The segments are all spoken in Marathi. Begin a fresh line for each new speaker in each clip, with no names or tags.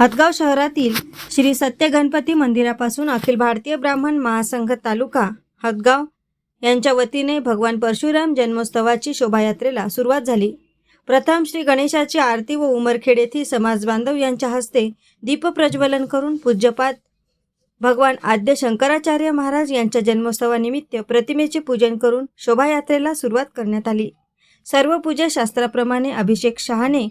हदगाव शहरातील श्री सत्य गणपती मंदिरापासून अखिल भारतीय ब्राह्मण महासंघ तालुका हदगाव यांच्या वतीने भगवान परशुराम जन्मोत्सवाची शोभायात्रेला सुरुवात झाली. प्रथम श्री गणेशाची आरती व उमरखेड येथील समाज बांधव यांच्या हस्ते दीपप्रज्वलन करून पूज्यपाद भगवान आद्य शंकराचार्य महाराज यांच्या जन्मोत्सवानिमित्त प्रतिमेचे पूजन करून शोभायात्रेला सुरुवात करण्यात आली. सर्व पूजा शास्त्राप्रमाणे अभिषेक शहाणे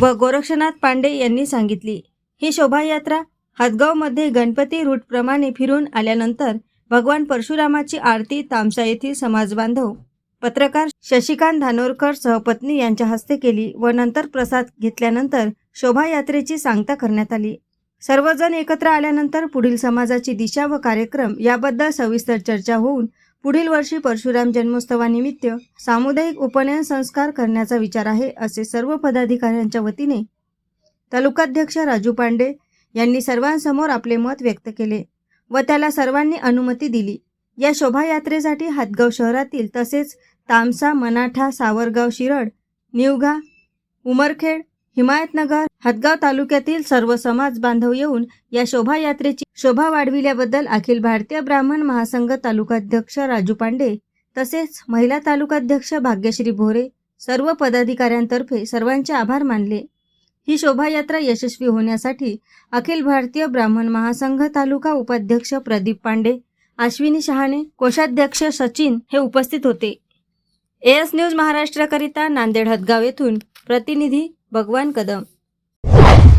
व गोरक्षनाथ पांडे यांनी सांगितली. ही शोभायात्रा हदगावमध्ये गणपती रूटप्रमाणे फिरून आल्यानंतर भगवान परशुरामाची आरती तामसा येथील समाजबांधव पत्रकार शशिकांत धानोरकर सहपत्नी यांच्या हस्ते केली व नंतर प्रसाद घेतल्यानंतर शोभायात्रेची सांगता करण्यात आली. सर्वजण एकत्र आल्यानंतर पुढील समाजाची दिशा व कार्यक्रम याबद्दल सविस्तर चर्चा होऊन पुढील वर्षी परशुराम जन्मोत्सवानिमित्त सामुदायिक उपनयन संस्कार करण्याचा विचार आहे असे सर्व पदाधिकाऱ्यांच्या वतीने तालुकाध्यक्ष राजू पांडे यांनी सर्वांसमोर आपले मत व्यक्त केले व त्याला सर्वांनी अनुमती दिली. या शोभायात्रेसाठी हातगाव शहरातील तसेच तामसा मनाठा सावरगाव शिरड निवघा उमरखेड हिमायतनगर हदगाव तालुक्यातील सर्व समाज बांधव येऊन या शोभायात्रेची शोभा वाढविल्याबद्दल अखिल भारतीय ब्राह्मण महासंघ तालुकाध्यक्ष राजू पांडे तसेच महिला तालुकाध्यक्ष भाग्यश्री भोरे सर्व पदाधिकाऱ्यांतर्फे सर्वांचे आभार मानले. ही शोभायात्रा यशस्वी होण्यासाठी अखिल भारतीय ब्राह्मण महासंघ तालुका उपाध्यक्ष प्रदीप पांडे अश्विनी शहाणे कोषाध्यक्ष सचिन हे उपस्थित होते. एएस न्यूज महाराष्ट्राकरिता नांदेड हदगाव येथून प्रतिनिधी भगवान कदम. you